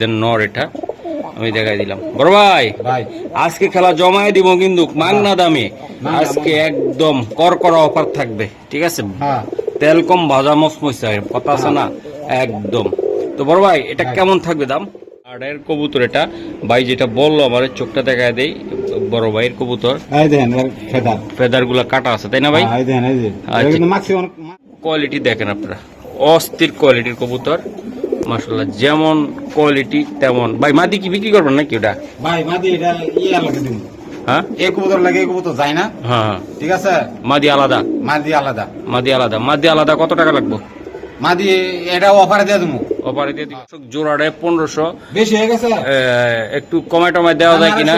দেন নর এটা। আমি দেখাই দিলাম। বড় ভাই ভাই। আজকে খেলা জমায় দিব কিন্তু মাংনা দামে। আজকে একদম করকরা অফার থাকবে ঠিক আছে? হ্যাঁ। তেল কম ভাজা মসমসা কথা আছে না? একদম। তো বড় ভাই এটা কেমন থাকবে দাম? এর কবুতর এটা। ভাই যেটা বলল আমার চোখটা দেখায় দেই। বড় ভাইয়ের কবুতর। Feather feather. গুলা কাটা আছে তাই না ভাই? হ্যাঁ, এই দেখেন এই যে। আচ্ছা। কোয়ালিটি দেখেন আপনারা। অস্থির কোয়ালিটির কবুতর। মাসাল্লাহ যেমন কোয়ালিটি তেমন। ভাই মাদি কি বিক্রি করবেন নাকি ওটা? ভাই মাদি এটা ইয়ে দিন। হ্যাঁ? এই কবুতর লাগে এই কবুতর যায় না। হ্যাঁ হ্যাঁ। ঠিক আছে? মাদি আলাদা? মাদি আলাদা। মাদি আলাদা। মাদি আলাদা কত টাকা লাগবে? মাদি এটা অফারে দিয়ে দেবো অপারে দিয়ে দিবেন জোড়াটায় পনেরোশো। বেশি হয়ে গেছে? একটু কমায় টমায় দেওয়া যায় কিনা।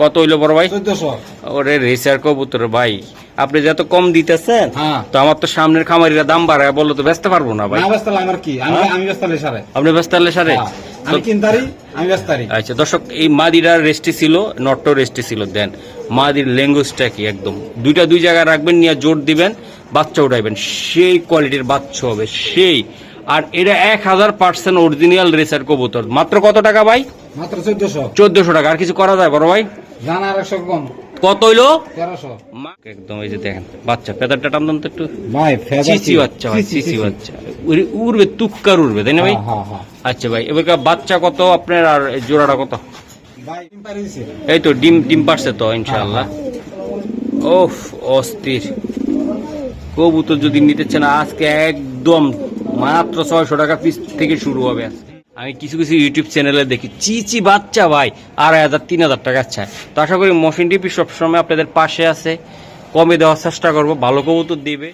কত হইল বড় ভাই? চোদ্দশো। ওরে রেসার কবুতর ভাই। আপনি যত কম দিতেছেন হ্যাঁ। তো আমার তো সামনের খামারিরা দাম বাড়ায় বলল তো ব্যস্ত পারব না ভাই। ব্যস্ত আমার কি? আমি হ্যাঁ? ব্যস্ত সারে। আপনি ব্যস্ত সারে? হ্যাঁ, আমি কিনতারি আমি ব্যস্তারি আচ্ছা দর্শক এই মাদিরার রেস্টি ছিল নট্ট রেস্টি ছিল দেন মাদির ল্যাঙ্গুয়েজটা কি একদম? দুইটা দুই জায়গায় রাখবেন নিয়ে জোর দিবেন বাচ্চা উঠাইবেন। সেই কোয়ালিটির বাচ্চা হবে সেই। আর এটা এক হাজার পার্সেন্ট অরিজিনাল রেসার কবুতর। মাত্র কত টাকা ভাই? মাত্র চোদ্দশো। চোদ্দশো টাকা। আর কিছু করা যায় বড় ভাই? জানা আর কম। কত হইল? একদম এই যে দেখেন বাচ্চা টানতাম তো একটু। চিচি বাচ্চা চিচি বাচ্চা। উড়বে তুক্কার উড়বে তাই না ভাই? হ্যাঁ হ্যাঁ আচ্ছা ভাই এবার বাচ্চা কত? আপনার আর জোড়াটা কত? ডিম এই তো ডিম ডিম পারছে তো ইনশাআল্লাহ। ওফ অস্থির। কবুতর যদি নিতে চান আজকে একদম মাত্র ছয়শো টাকা পিস থেকে শুরু হবে আজকে। আমি কিছু কিছু ইউটিউব চ্যানেলে দেখি। চিচি বাচ্চা ভাই। আড়াই হাজার, তিন হাজার টাকা চায়। তো আশা করি মশিন টিপি সবসময় আপনাদের পাশে আছে। কমে দেওয়ার চেষ্টা করব। ভালো কবুতর দিবে।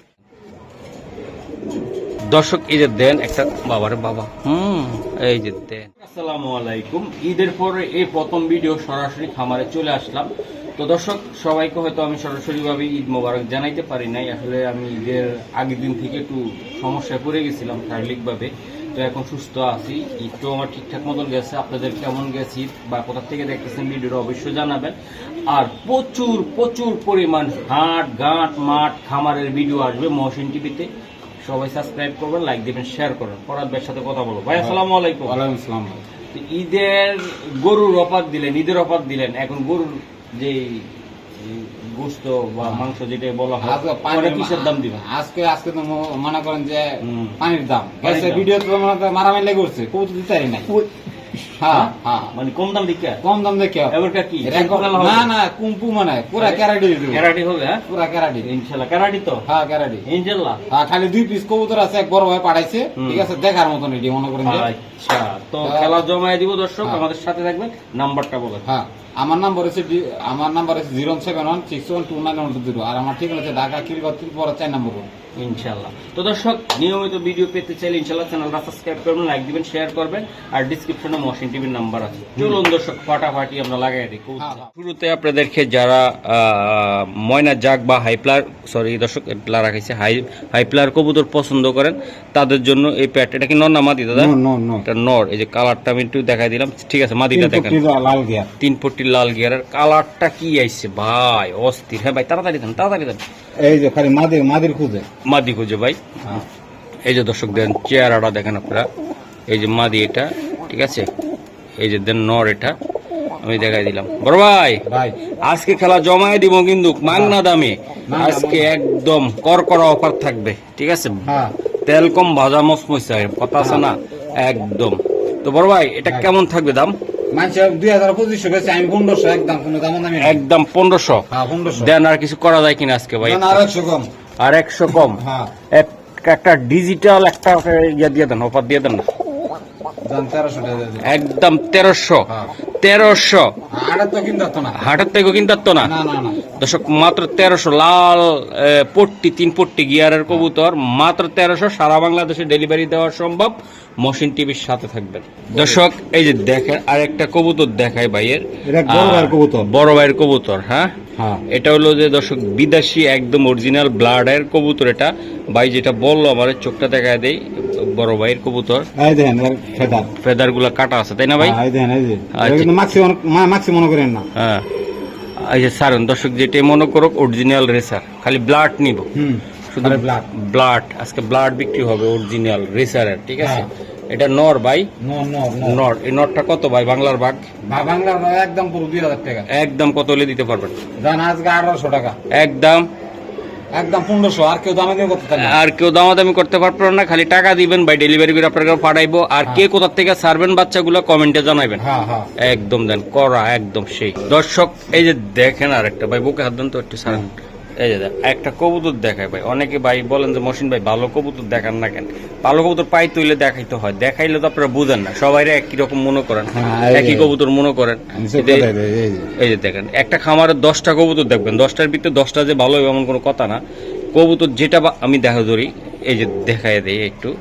দর্শক, এই যে দেন একটা বাবার বাবা। হুম, এই যে দেন। আসসালামু আলাইকুম। ঈদের পরে এই প্রথম ভিডিও সরাসরি খামারে চলে আসলাম। তো দর্শক, সবাইকে হয়তো আমি সরাসরি ভাবে ঈদ মোবারক জানাইতে পারি নাই। আসলে আমি ঈদের আগের দিন থেকে একটু সমস্যায় পড়ে গেছিলাম শারীরিক ভাবে তো এখন সুস্থ আছি। ঈদটা আমার ঠিকঠাক মতন গেছে। আপনাদের কেমন গেছে ঈদ বা কোথা থেকে দেখতেছেন ভিডিওটা অবশ্যই জানাবেন। আর প্রচুর প্রচুর পরিমাণ হাট গাঁট মাঠ খামারের ভিডিও আসবে মহসিন টিভিতে। সবাই সাবস্ক্রাইব করবেন লাইক দিবেন শেয়ার করবেন। ভাইয়ের সাথে কথা বলব। ভাই আসসালামু আলাইকুম। ওয়ালাইকুম আসসালাম ঈদের গরুর অফার দিলেন ঈদের অফার দিলেন। এখন গরুর যে গোস্ত বা মাংস যেটা বলা হয় আজকে কিসের দাম দিবেন? আজকে আজকে তো মনে করেন যে পানির দাম। ভিডিও তো মারামারি লেগে উঠছে কবুতর দিতে নাই। হ্যাঁ হ্যাঁ? মানে কম দাম দিকে কম দাম দেখে। এবারকার কি? না না কুম্পু মানে পুরা ক্যারাটি ক্যারাটি হবে হ্যাঁ? পুরা ক্যারাটি। ইনশাল্লাহ। ক্যারাটি তো? হ্যাঁ ক্যারাটি। ইনশাল্লাহ। হ্যাঁ খালি দুই পিস কবুতর আছে এক বড় ভাই পাঠাইছে ঠিক আছে দেখার মতন এটি মনে করেন আচ্ছা তো। খেলা জমায় দিব দর্শক হ্যাঁ। আমাদের সাথে থাকবেন নাম্বারটা বলেন। হ্যাঁ। আমার নাম্বার হচ্ছে আমার নাম্বার হচ্ছে zero seven one six one two nine one two zero আর আমার ঠিক আছে ঢাকা কিলগড় পরে চার নম্বর রোড। ইনশাল্লাহ তো দর্শক নিয়মিত ভিডিও পেতে চাইলে ইনশাল্লাহ চ্যানেলটা সাবস্ক্রাইব করবেন লাইক দিবেন শেয়ার করবেন আর ডিসক্রিপশনে মশিন টিভির নাম্বার আছে চলুন দর্শক ফাটাফাটি আমরা লাগাই দিই হ্যাঁ, হ্যাঁ। শুরুতে আপনাদেরকে যারা ময়না জাগ বা হাইপ্লার সরি দর্শক এগুলা রাখাইছে হাই হাইপ্লার কবুতর পছন্দ করেন তাদের জন্য এই প্যাট এটা কি নর না মাদি দাদা। এটা নর এই যে কালারটা আমি একটু দেখাই দিলাম। ঠিক আছে মাদিটা দেখেন। লাল গিয়ার তিন পট্টি লাল গিয়ারের কালারটা কি আইছে ভাই? অস্থির। হ্যাঁ ভাই তাড়াতাড়ি দেন তাড়াতাড়ি দেন। এই যে খালি মাদির মাদির খুঁজে। মাদি খুঁজে ভাই। হ্যাঁ। এই যে দর্শক দেন চেহারাটা দেখেন আপনারা। এই যে মাদি এটা ঠিক আছে? এই যে দেন নর এটা। আমি দেখাই দিলাম। বড় ভাই আজকে খেলা জমায় দিব কিন্তু মাংনা দামে। আজকে একদম করকরা অফার থাকবে ঠিক আছে? হ্যাঁ। তেল কম ভাজা মসমসা কথা আছে না? একদম। তো বড় ভাই এটা কেমন থাকবে দাম? একদম পনেরোশো। হ্যাঁ দেন আর কিছু করা যায় কিনা আজকে ভাই? আর একশো কম। হ্যাঁ। একটা ডিজিটাল একটা ইয়ে দিয়ে দেন অফার দিয়ে দেন না দাম তেরোশো টাকা দিয়ে দেবে। একদম তেরোশো। হ্যাঁ। তেরোশো। হাটার থেকে কিন্তু না। দর্শক মাত্র তেরোশো লাল পট্টি তিন পট্টি গিয়ারের কবুতর মাত্র তেরোশো সারা বাংলাদেশে ডেলিভারি দেওয়া সম্ভব। মশিন টিভির সাথে থাকবেন। দর্শক এই যে দেখেন আর একটা কবুতর দেখায় ভাইয়ের। কবুতর। বড় ভাইয়ের কবুতর হ্যাঁ? হ্যাঁ। এটা হলো যে দর্শক বিদেশি একদম অরিজিনাল ব্লাডের কবুতর এটা। ভাই যেটা বলল আমার চোখটা দেখায় দেই বড় ভাইয়ের কবুতর। Feather feather. গুলা কাটা আছে তাই না ভাই? হ্যাঁ, আচ্ছা। ম্যাক্সি মনে করেন না। হ্যাঁ। এই যে সারেন দর্শক যেটা মনে করুক অরিজিনাল রেসার খালি ব্লাড নিব। হুম। শুধু ব্লাড আজকে ব্লাড বিক্রি হবে অরিজিনাল রেসারের ঠিক আছে? হ্যাঁ। এটা নর ভাই। নর এই নরটা কত ভাই বাংলার বাঘ? বাংলার ভাই একদম পুরো দুই হাজার টাকা। একদম কত হলে দিতে পারবেন? জান আজকে আঠারোশো টাকা। একদম। একদম পনেরোশো আর কেউ করতে চান আর কেউ দামাদামি করতে পারবেন না খালি টাকা দিবেন ভাই ডেলিভারি করে আপনার পাঠাইবো। আর কে কোথা থেকে সারবেন বাচ্চাগুলো কমেন্টে জানাবেন হ্যাঁ হ্যাঁ। একদম দেন করা একদম সেই। দর্শক এই যে দেখেন আর একটা ভাই বুকে হাত দেন তো একটু সারান এই যে একটা কবুতর দেখায় ভাই। অনেকে ভাই বলেন যে মসিন ভাই ভালো কবুতর দেখান না কেন? ভালো কবুতর পাই তুইলে দেখাইতে হয়। দেখাইলে তো আপনারা বুঝেন না। সবাই একই রকম মনে করেন। হ্যাঁ। একই কবুতর মনে করেন। এই যে। দেখেন একটা খামারের দশটা কবুতর দেখবেন। দশটার ভিতরে দশটা যে ভালো এমন কোনো কথা না। কবুতর যেটা বা- আমি দেখা ধরি এই যে দেখাই দেয় একটু।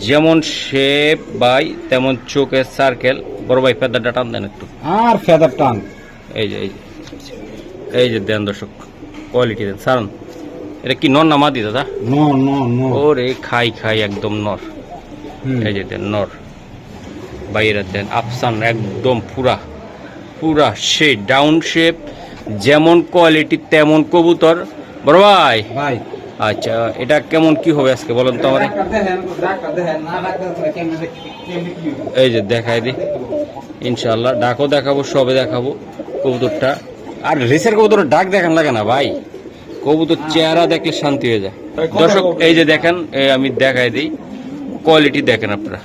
যেমন শেপ বাই তেমন চোখের সার্কেল বড় ভাই ফেদারটা টান দেন একটু। আর ফেদার টান। এই যে এই যে। এই যে দেন দর্শক। কোয়ালিটি দেন। সারন এটা কি নর না মাদি দাদা? নো নো নো ওরে খাই খাই একদম নর। এই যে দেন নর। বাইরে দেন আফসান একদম পুরা পুরা সে ডাউন শেপ যেমন কোয়ালিটি তেমন কবুতর। বড় ভাই। ভাই। আচ্ছা এটা কেমন কি হবে আজকে বলেন তো আমার? এই যে দেখাই দি। ইনশাল্লাহ ডাকও দেখাবো সবে দেখাবো কবুতরটা। আর রেসের কবুতর ডাক দেখান লাগে না ভাই। কবুতর চেহারা দেখলে শান্তি হয়ে যায়। দর্শক এই যে দেখেন আমি দেখাই দিই। কোয়ালিটি দেখেন আপনারা।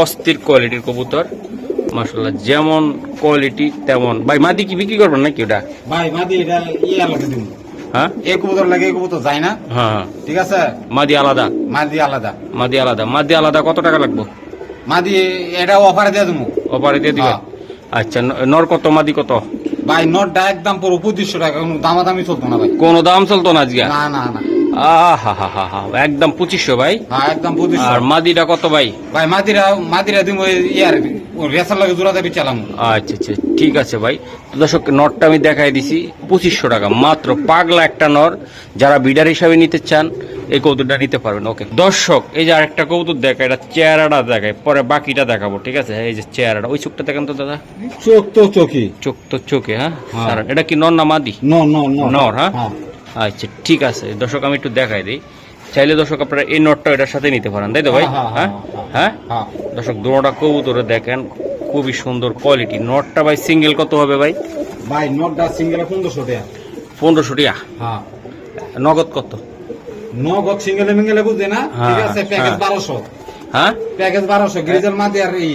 অস্থির কোয়ালিটির কবুতর। মাসাল্লাহ যেমন কোয়ালিটি তেমন। ভাই মাদি কি বিক্রি করবেন নাকি ওটা? ভাই মাদি এটা ইয়ে লাগে দিন। হ্যাঁ? এই কবুতর লাগে এই কবুতর যায় না। হ্যাঁ হ্যাঁ। ঠিক আছে? মাদি আলাদা? মাদি আলাদা। মাদি আলাদা। মাদি আলাদা কত টাকা লাগবে? মাদি এটা অফারে দিয়ে দেবো অপারে দিয়ে হ্যাঁ। আচ্ছা নর কত মাদি কত? ভাই নোটটা একদম পুরো পঁচিশশো টাকা কোনো দামাদামি চলতো না ভাই। কোনো দাম চলতো না আজকে? না না না। আহা হা হা হা একদম পঁচিশশো ভাই। হ্যাঁ একদম পঁচিশশো। আর মাদিটা কত ভাই? ভাই মাদিরা মাদিরা তুমি ওই ইয়ার রেসার লাগে জোড়া দেবি চালাম। আচ্ছা আচ্ছা ঠিক আছে ভাই। তো দর্শক নরটা আমি দেখাই দিছি পঁচিশশো টাকা। মাত্র পাগলা একটা নর যারা বিডার হিসাবে নিতে চান এই কৌতুকটা নিতে পারবেন। ওকে। দর্শক এই যে আরেকটা কৌতুক দেখায় এটা চেহারাটা দেখায় পরে বাকিটা দেখাবো ঠিক আছে? এই যে চেহারাটা ওই চোখটা দেখেন তো দাদা। চোখ তো চোখে চোখ তো চোখে হ্যাঁ? হ্যাঁ। এটা কি নর না মাদি? নো নো নো নর হ্যাঁ। আচ্ছা ঠিক আছে। দর্শক আমি একটু দেখাই দিই। চাইলে দর্শক আপনারা এই নটটা এটার সাথে নিতে পারেন তাই তো ভাই? হ্যাঁ, হ্যাঁ হ্যাঁ, হ্যাঁ? হ্যাঁ দর্শক দুটা কবুতরে দেখেন খুবই সুন্দর কোয়ালিটি নটটা ভাই সিঙ্গেল কত হবে ভাই? ভাই নটটা সিঙ্গেল পনেরোশো টাকা। পনেরোশো টিয়া হ্যাঁ। নগদ কত? নগদ সিঙ্গেলে মিঙ্গেলে বুঝে না? ঠিক আছে প্যাকেজ। বারোশো। হ্যাঁ? প্যাকেজ বারোশো গ্রিজেল মাদি আর এই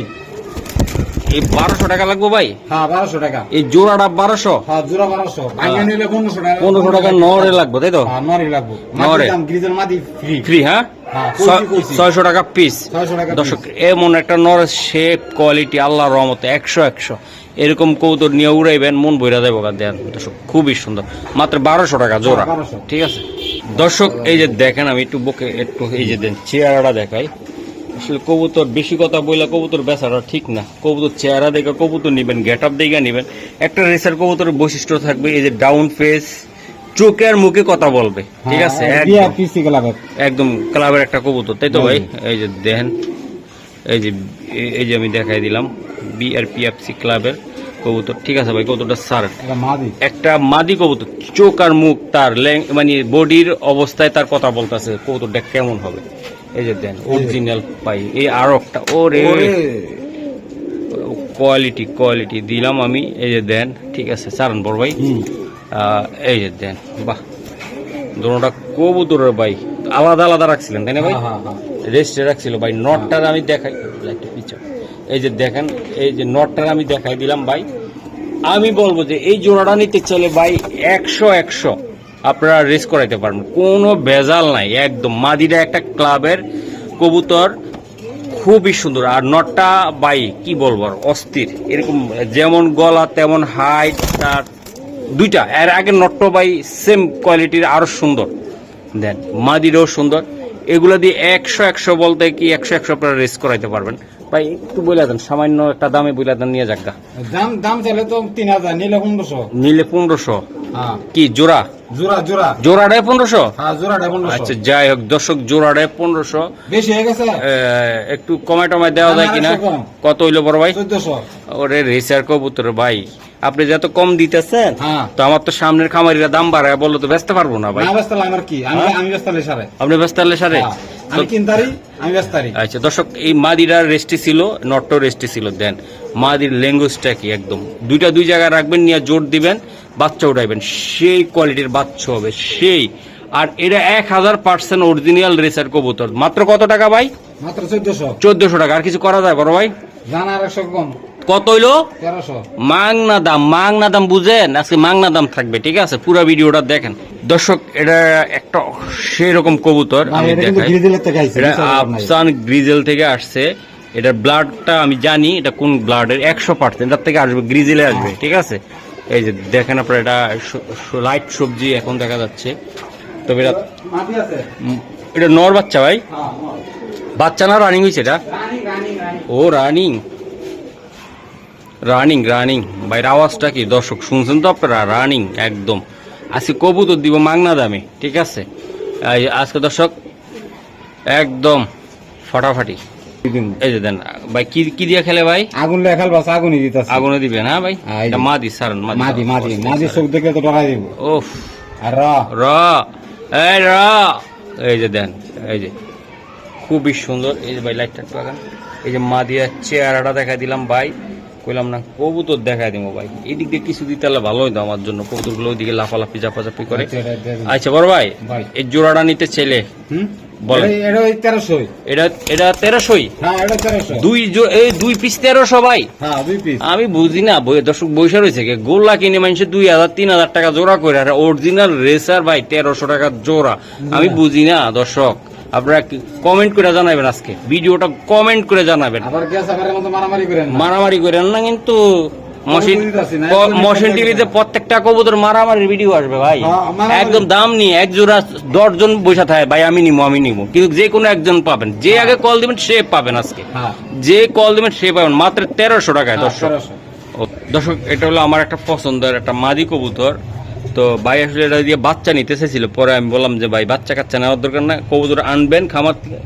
এই বারোশো টাকা লাগবে ভাই? হ্যাঁ বারোশো টাকা। এই জোড়াটা বারোশো? হ্যাঁ জোড়া বারোশো। নিলে পনেরোশো টাকা। পনেরোশো টাকা নরে লাগবে তাই তো? হ্যাঁ নরই লাগবো। নরে। ফ্রি ফ্রি হ্যাঁ? হ্যাঁ ছয়শো টাকা পিস দর্শক এমন একটা নর শেপ কোয়ালিটি আল্লাহ রহমতে একশো একশো। এরকম কৌতর নিয়ে উড়াইবেন মন বইরা দেবো দেন। দর্শক খুবই সুন্দর। মাত্র বারোশো টাকা জোড়া। হ্যাঁ, 1200 ঠিক আছে? দর্শক এই যে দেখেন আমি একটু বুকে একটু এই যে দেন চেহারাটা দেখাই। আসলে কবুতর বেশি কথা বললে কবুতর বেচাটা ঠিক না। কবুতর চেহারা দেখে কবুতর নিবেন গেট আপ দেখে নিবেন। একটা রেসার কবুতরের বৈশিষ্ট্য থাকবে এই যে ডাউন ফেস চোখের মুখে কথা বলবে ঠিক আছে? হ্যাঁ, একদম। ক্লাবের। একটা কবুতর তাই তো ভাই? এই যে দেখেন এই যে এই যে আমি দেখাই দিলাম বিআরপিএফসি ক্লাবের কবুতর ঠিক আছে ভাই? কবুতরটা সার? একটা মাদি কবুতর চোখ আর মুখ তার মানে বডির অবস্থায় তার কথা বলতেছে কবুতরটা কেমন হবে? এই যে দেন অরিজিনাল পাই। এই আর একটা ওরে। কোয়ালিটি কোয়ালিটি দিলাম আমি। এই যে দেন ঠিক আছে সারান বড় ভাই এই যে দেন বাহ। দুটা কবুতরের ভাই। আলাদা আলাদা রাখছিলেন তাই না ভাই? হ্যাঁ, হ্যাঁ, হ্যাঁ। রেস্টে রাখছিল ভাই। নটটার আমি দেখাই লাইটটা পিছাও। এই যে দেখেন এই যে নটটার আমি দেখাই দিলাম ভাই। আমি বলব যে এই জোড়াটা নিতে চলে ভাই একশো একশো। আপনারা রেস করাইতে পারবেন। কোনো ভেজাল নাই একদম। মাদিরা একটা ক্লাবের কবুতর খুবই সুন্দর। আর নটটা বাই কি বলব আর অস্থির। এরকম যেমন গলা তেমন হাইট তার দুইটা। এর আগে নট্ট বাই সেম কোয়ালিটির আরও সুন্দর। দেন মাদিরও সুন্দর। এগুলো দিয়ে একশো একশো বলতে কি একশো একশো আপনারা রেস করাইতে পারবেন। ভাই একটু বলে দেন সামান্য একটা দামে বলে দেন নিয়ে যাক। দাম দাম চাইলে তো তিন হাজার নিলে পনেরোশো। নিলে পনেরোশো। হ্যাঁ। কি জোড়া? জোড়া জোড়া। জোড়াটায় পনেরোশো? হ্যাঁ জোড়াটা আচ্ছা যাই হোক দর্শক জোড়াটায় পনেরোশো। বেশি হয়ে গেছে? একটু কমায় টমায় দেওয়া যায় কিনা। কত হইল বড় ভাই? ওরে রেসার কবুতর ভাই। আপনি যত কম দিতেছেন হ্যাঁ। তো আমার তো সামনের খামারিরা দাম বাড়ায় বলল তো ব্যস্ত পারব না ভাই। ব্যস্ত আমার কি? আমি হ্যাঁ? ব্যস্ত সারে। আপনি ব্যস্ত সারে? আচ্ছা দর্শক এই মাদিরার রেস্টি ছিল নট্ট রেস্টি ছিল দেন। মাদির ল্যাঙ্গুয়েজটা কি একদম? দুইটা দুই জায়গায় রাখবেন নিয়ে জোর দিবেন। বাচ্চা উঠাইবেন সেই কোয়ালিটির বাচ্চা হবে সেই। আর এটা এক হাজার পার্সেন্ট অরিজিনাল রেসার কবুতর। মাত্র কত টাকা ভাই? মাত্র চোদ্দশো। চোদ্দশো টাকা। আর কিছু করা যায় বড় ভাই? কম। কত হইল? মাংনা দাম মাংনা দাম বুঝেন? আজকে মাংনা দাম থাকবে ঠিক আছে? পুরো ভিডিওটা দেখেন। দর্শক এটা একটা সেরকম কবুতর আমি দেখাই। এটা আফসান গ্রিজেল থেকে আসছে। এটার ব্লাডটা আমি জানি এটা কোন ব্লাডের একশো পার্সেন্ট এটার থেকে আসবে গ্রিজেলে আসবে ঠিক আছে? এই যে দেখেন আপনার এটা লাইট সবজি এখন দেখা যাচ্ছে। তবে এটা এটা নর বাচ্চা ভাই। হ্যাঁ। বাচ্চা না রানিং হয়েছে এটা? ও রানিং রানিং রানিং বাইরের আওয়াজটা কি? দর্শক শুনছেন তো আপনারা? রানিং একদম। আজকে কবুতর দিব মাংনা দামে ঠিক আছে? আজকে দর্শক একদম ফাটাফাটি। এই যে দেন ভাই কি কি দিয়ে খেলে ভাই? আগুন আগুনই দিতেছে। আগুনে দিবেন হ্যাঁ ভাই? হ্যাঁ, এই এটা মাদি সারন মাদি। মাদি মাদি চোখ দেখে তো ডরাই দিব। ওফ আর র। র। এই র। এই যে দেন এই যে। খুবই সুন্দর। এই যে ভাই লাইটটা আগান এই যে মা দিয়ে চেহারাটা দেখা দিলাম ভাই। কইলাম না কবুতর দেখা দিব ভাই। এই দিক দিয়ে কিছু দিতে হলে ভালো হইতো আমার জন্য। কবুতরগুলো ওইদিকে লাফালাফি চাপাচাপি করে। আচ্ছা, আচ্ছা বড় ভাই ভাই। এই জোড়াটা নিতে ছেলে। হুম? বলেন। এটা- এটা তেরোশোই। এটা এটা তেরোশোই? হ্যাঁ এটা তেরোশো। দুই এই দুই পিস তেরোশো ভাই হ্যাঁ আমি বুঝি না দর্শক বৈশা রয়েছে গোল্লা কিনে মানুষ দুই হাজার তিন হাজার টাকা জোড়া করে আর অরিজিনাল রেসার ভাই তেরোশো টাকা জোড়া। আমি বুঝি না দর্শক। আপনারা কমেন্ট করে জানাবেন আজকে? ভিডিওটা কমেন্ট করে জানাবেন। মারামারি করেন না কিন্তু মশিন টিভিতে। প্রত্যেকটা কবুতর মারামারির ভিডিও আসবে ভাই। হ্যাঁ, একদম দাম নিয়ে এক জোড়া দশজন বসে থাকে ভাই আমি নিবো আমি নিবো কিন্তু যে কোনো একজন পাবেন। যে আগে কল দিবেন সে পাবেন আজকে। হ্যাঁ। যে কল দিবেন সে পাবেন। মাত্র তেরোশো টাকায় হ্যাঁ, দর্শক। দর্শক এটা হলো আমার একটা পছন্দের একটা মাদি কবুতর। তো ভাই আসলে এটা দিয়ে বাচ্চা নিতে চেয়েছিল পরে আমি বললাম যে ভাই বাচ্চা কাচ্চা নেওয়ার দরকার না কবুতর আনবেন খামার থেকে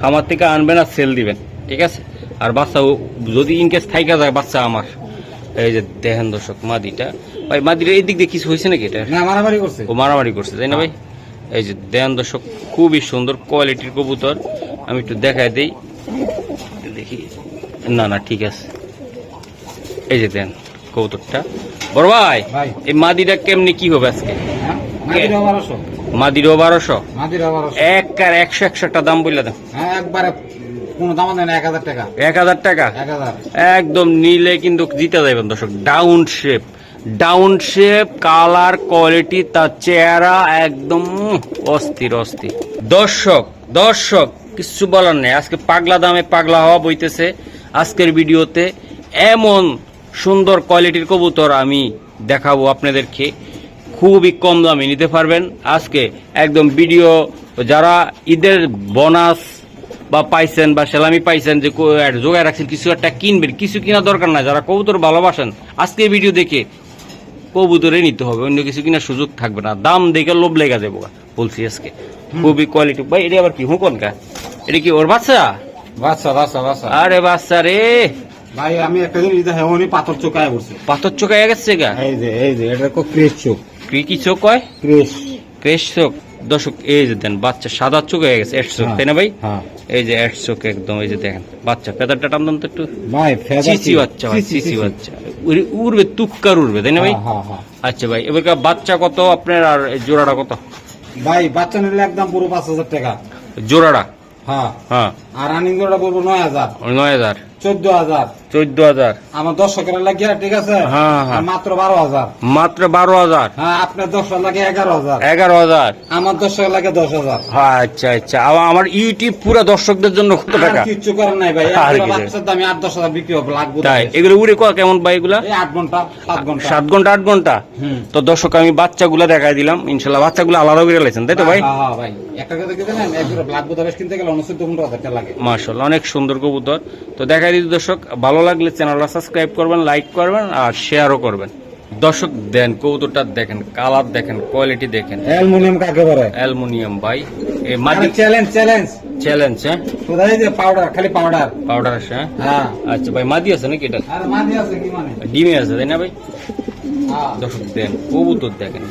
খামার থেকে আনবেন আর সেল দিবেন। ঠিক আছে? আর বাচ্চা যদি ইনকেস থাইকা যায় বাচ্চা আমার। এই যে দেখেন দর্শক মাদিটা। ভাই মাদিটা এই দিক দিয়ে কিছু হয়েছে নাকি এটা? না মারামারি করছে। ও মারামারি করছে তাই না ভাই? এই যে দেন দর্শক খুবই সুন্দর কোয়ালিটির কবুতর। আমি একটু দেখাই দিই। দেখি। না না ঠিক আছে। এই যে দেন কবুতরটা। বড় ভাই। এই মাদিটা কেমনি কি হবে আজকে? হ্যাঁ মাদিরা বারোশো। মাদিরও বারোশো? এক আর একশো একশো একটা দাম বললে দেন। হ্যাঁ একবারে কোনো দাম দেয় এক হাজার টাকা। এক হাজার টাকা? একদম নিলে কিন্তু জিতে যাবেন দর্শক। Down shape. Down shape colour quality তার চেহারা একদম অস্থির অস্থির। দর্শক দর্শক কিছু বলার নেই। আজকে পাগলা দামে পাগলা হওয়া বইতেছে। আজকের ভিডিওতে এমন সুন্দর কোয়ালিটির কবুতর আমি দেখাবো আপনাদেরকে। খুবই কম দামে নিতে পারবেন। আজকে একদম ভিডিও যারা ঈদের বোনাস বা পাইছেন বা সেলামি পাইছেন যে জোগায় রাখছেন কিছু একটা কিনবেন কিছু কিনা দরকার নাই। যারা কবুতর ভালোবাসেন আজকে ভিডিও দেখে কবুতরে নিতে হবে অন্য কিছু কিনার সুযোগ থাকবে না। দাম দেখে লোভ লেগে যাব বলছি আজকে। খুবই কোয়ালিটি ভাই এটা আবার কি হুকন কা এটা কি ওর বাচ্চা? বাচ্চা বাচ্চা বাচ্চা। আরে বাচ্চা রে। ভাই আমি একটা জিনিস দেখে উনি পাথর চোখায় পড়ছে। পাথর চোখায় গেছে গা? এই যে এই যে এটা কো ক্রেস চোখ কি কি চোখ কয়? ক্রেস ক্রেশ চোখ দর্শক এই যে দেন বাচ্চা সাদা চোখ হয়ে গেছে এট চোখ তাই না ভাই? হ্যাঁ। এই যে এট চোখ একদম এই যে দেখেন বাচ্চা তো একটু? ভাই চিচি বাচ্চা ভাই চিচি বাচ্চা। উড়বে তুক্কার উড়বে তাই না ভাই? হ্যাঁ হ্যাঁ আচ্ছা ভাই এবার বাচ্চা কত? আপনার আর জোড়াটা কত? ভাই বাচ্চা নিলে একদম পুরো পাঁচ হাজার টাকা। জোড়াটা? হ্যাঁ। হ্যাঁ। আর রানিং জোড়া পড়ব নয় হাজার। নয় হাজার। চোদ্দ হাজার। চোদ্দ হাজার। আমার দর্শকের লাগিয়ে ঠিক আছে? হ্যাঁ, হ্যাঁ। মাত্র বারো হাজার। মাত্র বারো হাজার। হ্যাঁ আপনার দর্শক লাগে এগারো হাজার। এগারো হাজার। আমার দর্শক লাগে দশ হাজার। হ্যাঁ আচ্ছা আচ্ছা। আমার ইউটিউব পুরো দর্শকদের জন্য কত টাকা? কিচ্ছু করার নাই ভাই। কিছু। বাচ্চার দামে আট দশ হাজার বিক্রি হবে লাগবে তাই এগুলো উড়ে ক কেমন ভাই এগুলা? আট ঘণ্টা সাত ঘণ্টা। সাত ঘণ্টা আট ঘণ্টা? তো দর্শক আমি বাচ্চাগুলো দেখাই দিলাম। ইনশাল্লাহ বাচ্চাগুলো আলাদা করে লাইছেন তাই তো ভাই? হ্যাঁ, হ্যাঁ, ভাই। একটা কথা কি জানেন? এক জোড়া ব্ল্যাক বুদাবেশ কিনতে গেলে অনসুদ্ধ পনেরো হাজার টাকা লাগে। মার্শাল অনেক সুন্দর কবুতর। তো দেখাই দিই দর্শক ভালো লাগলে চ্যানেলটা সাবস্ক্রাইব করবেন লাইক করবেন আর শেয়ারও করবেন। দর্শক দেন কবুতরটা দেখেন কালার দেখেন কোয়ালিটি দেখেন। অ্যালুমিনিয়াম কাকে বলে? অ্যালুমিনিয়াম ভাই। এ মাদি চ্যালেঞ্জ চ্যালেঞ্জ চ্যালেঞ্জ হ্যাঁ? কোথায় যে পাউডার খালি পাউডার পাউডার আছে হ্যাঁ? আচ্ছা ভাই মাদি আছে নাকি এটা? আর মাঝে আছে কি মানে ডিমে আছে তাই না ভাই? হ্যাঁ। দর্শক দেন কবুতর দেখেন।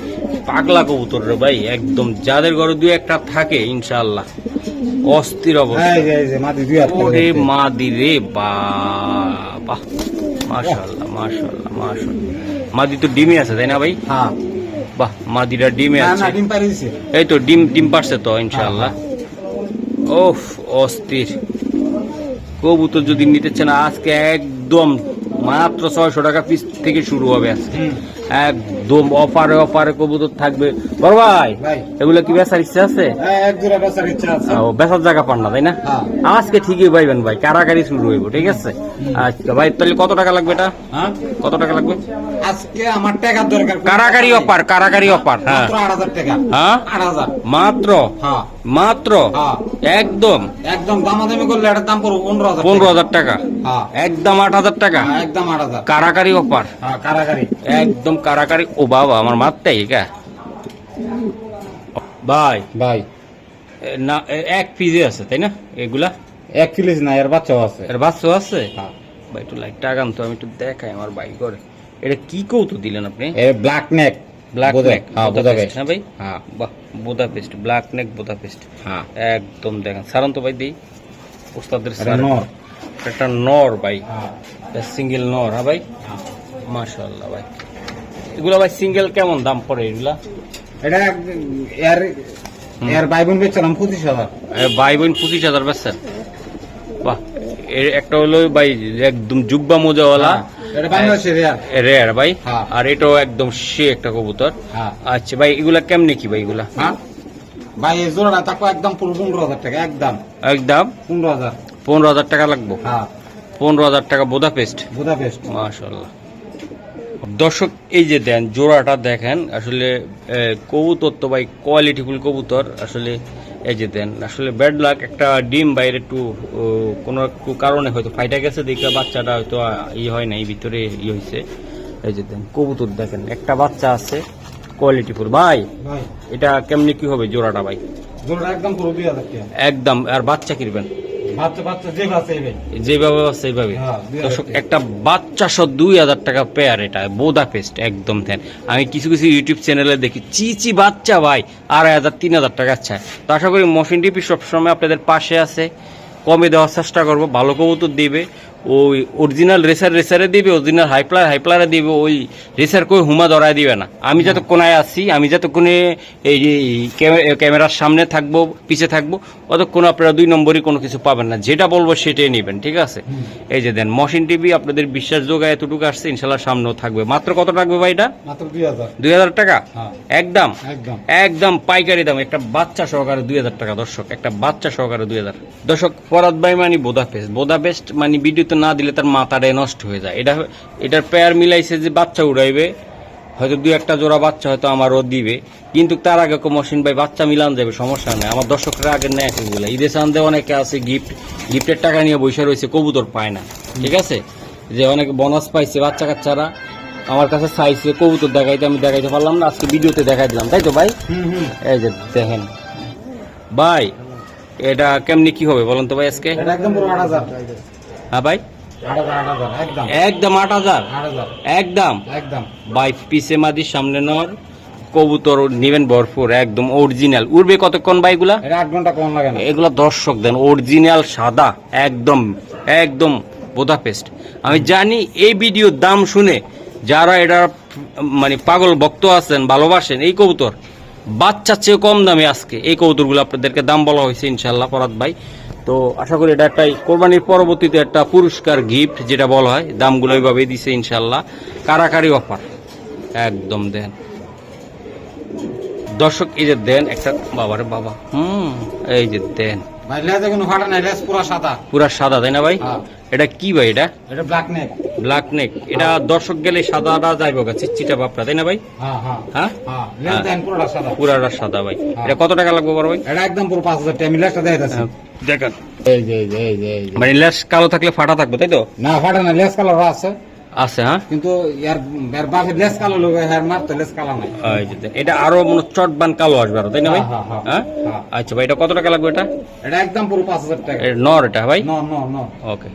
পাগলা কবুতর রে ভাই একদম যাদের ঘরে দুই একটা থাকে ইনশাআল্লাহ। অস্থির অবস্থা। এই এই মাটি দুই মাদি রে বাবা মাশাআল্লাহ মাশাআল্লাহ মাশাআল্লাহ। মাদি তো ডিমে আছে তাই না ভাই? হ্যাঁ। বাহ মাদিরা ডিমে আছে না ডিম পারি এই তো ডিম ডিম পারছে তো ইনশাআল্লাহ। ওফ অস্থির। কবুতর যদি নিতে চান আজকে একদম মাত্র ছয়শো টাকা পিস থেকে শুরু হবে আজকে। একদম অফারে অফারে কবুতর থাকবে। বড় ভাই। এগুলো কি বেচার ইচ্ছা আছে? হ্যাঁ, বেচার জায়গা পান না তাই না? হ্যাঁ। আজকে ঠিকই পাইবেন ভাই কারাকারি শুরু হইব ঠিক আছে? আচ্ছা ভাই তাহলে কত টাকা লাগবে এটা? হ্যাঁ? কত টাকা লাগবে? আজকে আমার টাকার দরকার কারাকারি অফার কারাকারি অফার হ্যাঁ। মাত্র মাত্র। একদম? একদম দামাদামি করলে এটার দাম পড়ব পনেরো হাজার পনেরো টাকা। হাজার টাকা? একদম আট হাজার টাকা? একদম আট হাজার। কারাকারি অফার? কারাগারি। একদম কারাকারি ও বাবা আমার মাত্রাই কা? ভাই। ভাই। না এক পিজে আছে তাই না? এগুলা? এক ফিলিস না এর বাচ্চাও আছে। এর বাচ্চা আছে? হ্যাঁ। ভাই একটু লাইট টাকান তো আমি একটু দেখাই আমার বাইক করে এটা কি কৌতুক দিলেন আপনি? এ ব্ল্যাক নেক ব্ল্যাক নেক হ্যাঁ বোঝা গেছে না ভাই? হ্যাঁ। বাহ বোদা পেস্ট ব্ল্যাক নেক বোদা পেস্ট হ্যাঁ। একদম দেখেন। সারান তো ভাই দিই। ওস্তাদের এটা নর। একটা নর ভাই। হ্যাঁ। সিঙ্গেল নর হ্যাঁ ভাই? হ্যাঁ। মাশাআল্লাহ ভাই। এগুলা ভাই সিঙ্গেল কেমন দাম পড়ে এগুলা? এটা এর এর ভাই বোন বেচছিলাম পঁচিশ হাজার। ভাই বোন পঁচিশ হাজার বেচছেন? বাহ এর একটা হলো ভাই একদম জুব্বা মোজাওয়ালা। হ্যাঁ, রেয়ার ভাই। হ্যাঁ। আর এটাও একদম সে একটা কবুতর। হ্যাঁ। আচ্ছা ভাই এগুলা কেমনে কি ভাই এগুলা? হ্যাঁ? ভাই এই জোড়াটা তাকে একদম পনেরো হাজার টাকা একদম। একদম? পনেরো হাজার। পনেরো হাজার টাকা লাগবো? হ্যাঁ। পনেরো হাজার টাকা বোদা পেস্ট বুধা বেস্ট মাশাল্লাহ দর্শক এই যে দেন জোড়াটা দেখেন আসলে কবুতর তো ভাই কোয়ালিটিফুল কবুতর আসলে এই যে দেন আসলে ব্যাড লাক একটা ডিম বাইরে একটু কোনো একটু কারণে হয়তো ফাইটা গেছে দেখে বাচ্চাটা হয়তো ই হয় নাই ভিতরে ই হয়েছে এই যে দেন কবুতর দেখেন একটা বাচ্চা আছে কোয়ালিটিফুল ভাই ভাই। এটা কেমনি কি হবে জোড়াটা ভাই? জোড়াটা একদম আর বাচ্চা কিনবেন যেভাবে সেইভাবে হ্যাঁ, দর্শক একটা বাচ্চা সব দুই হাজার টাকা পেয়ার এটা বোদা পেস্ট একদম দেন আমি কিছু কিছু ইউটিউব চ্যানেলে দেখি চিচি বাচ্চা ভাই আড়াই হাজার তিন হাজার টাকা চায় তো আশা করি মশিন টিপি সবসময় আপনাদের পাশে আছে। কমে দেওয়ার চেষ্টা করব ভালো কবুতর দিবে। ওই অরিজিনাল রেসার রেসারে দিবে অরিজিনাল হাইপ্লার হাইপ্লারে দিবে ওই রেসার কই হুমা ধরায় দিবে না। আমি যতক্ষণে আছি আমি যতক্ষণে এই ক্যামেরার সামনে থাকব পিছে থাকব ততক্ষণ আপনারা দুই নম্বরই কোনো কিছু পাবেন না। যেটা বলব সেটাই নেবেন ঠিক আছে? এই যে দেন মশিন টিভি আপনাদের বিশ্বাস যোগায় এতটুকু আসছে ইনশাল্লাহ সামনেও থাকবে। মাত্র কত থাকবে ভাই এটা? মাত্র দুই হাজার। টাকা? হ্যাঁ। একদম? একদম। একদম পাইকারি দাম একটা বাচ্চা সহকারে দুই হাজার টাকা দর্শক একটা বাচ্চা সহকারে দুই হাজার। দর্শক ফরাদ ভাই মানে বোদা পেস্ট বোদা পেস্ট মানে ভিডিওতে না দিলে তার মাথাটাই নষ্ট হয়ে যায়। এটা এটার পেয়ার মিলাইছে যে বাচ্চা উড়াইবে হয়তো দুই একটা জোড়া বাচ্চা হয়তো আমারও দিবে। কিন্তু তার আগে মশিন ভাই বাচ্চা মিলান যাবে সমস্যা নেই। আমার দর্শকরা আগে নেয় সেগুলো ঈদের চান্দে অনেকে আছে গিফট গিফটের টাকা নিয়ে বসে রয়েছে কবুতর পায় না। ঠিক আছে? যে অনেকে বোনাস পাইছে বাচ্চা কাচ্চারা। আমার কাছে চাইছে কবুতর দেখাইতে আমি দেখাইতে পারলাম না আজকে ভিডিওতে দেখাই দিলাম। তাই তো ভাই? এই যে দেখেন। ভাই এটা কেমনি কি হবে বলেন তো ভাই আজকে? একদম হ্যাঁ ভাই? একদম আট হাজার। একদম? একদম ভাই পিসে মাদি সামনে নর কবুতর নিবেন ভরপুর একদম অরিজিনাল উড়বে কতক্ষণ ভাইগুলা এটা আট ঘণ্টা কম লাগে না। এগুলো দর্শক দেন অরিজিনাল সাদা একদম একদম বোদা পেস্ট আমি জানি এই ভিডিওর দাম শুনে যারা এটা মানে পাগল ভক্ত আছেন ভালোবাসেন এই কবুতর বাচ্চার চেয়ে কম দামে আজকে এই কবুতরগুলো আপনাদেরকে দাম বলা হয়েছে ইনশাল্লাহ ফরাদ ভাই। তো আশা করি এটা একটা কোরবানির পরবর্তীতে একটা পুরস্কার গিফট যেটা বলা হয়। দামগুলো এইভাবে দিছে ইনশাল্লাহ কারাকারি অফার। একদম দেন। দর্শক এই যে দেন একটা বাবার বাবা। হুম এই যে দেন। পুরো সাদা। পুরা সাদা তাই না ভাই? হ্যাঁ। এটা কি ভাই এটা? এটা ব্ল্যাক নেক ব্ল্যাক নেক এটা দর্শক গেলে সাদাটা যাইব গা চিচিটা বাপটা তাই না ভাই? হ্যাঁ হ্যাঁ। হ্যাঁ? হ্যাঁ পুরোটা সাদা। ভাই। হ্যাঁ। এটা কত টাকা লাগবে বড় ভাই? এটা একদম পুরো পাঁচ হাজার টাকা। দেখেন। মানে লেস কালো থাকলে ফাটা থাকবে তাই তো? না ফাটা না লেস কালার আছে। আছে হ্যাঁ? কিন্তু ইয়ার লেস কালো লোক হ্যাঁ মারতে লেস কালো নাই। এই যে দেন। এটা আরও মনে হয় চটবান কালো আসবে আরও তাই না ভাই? হ্যাঁ, হ্যাঁ, হ্যাঁ? হ্যাঁ। আচ্ছা ভাই এটা কত টাকা লাগবে এটা? এটা একদম পুরো পাঁচ হাজার টাকা। নর এটা ভাই? ন ন ন ওকে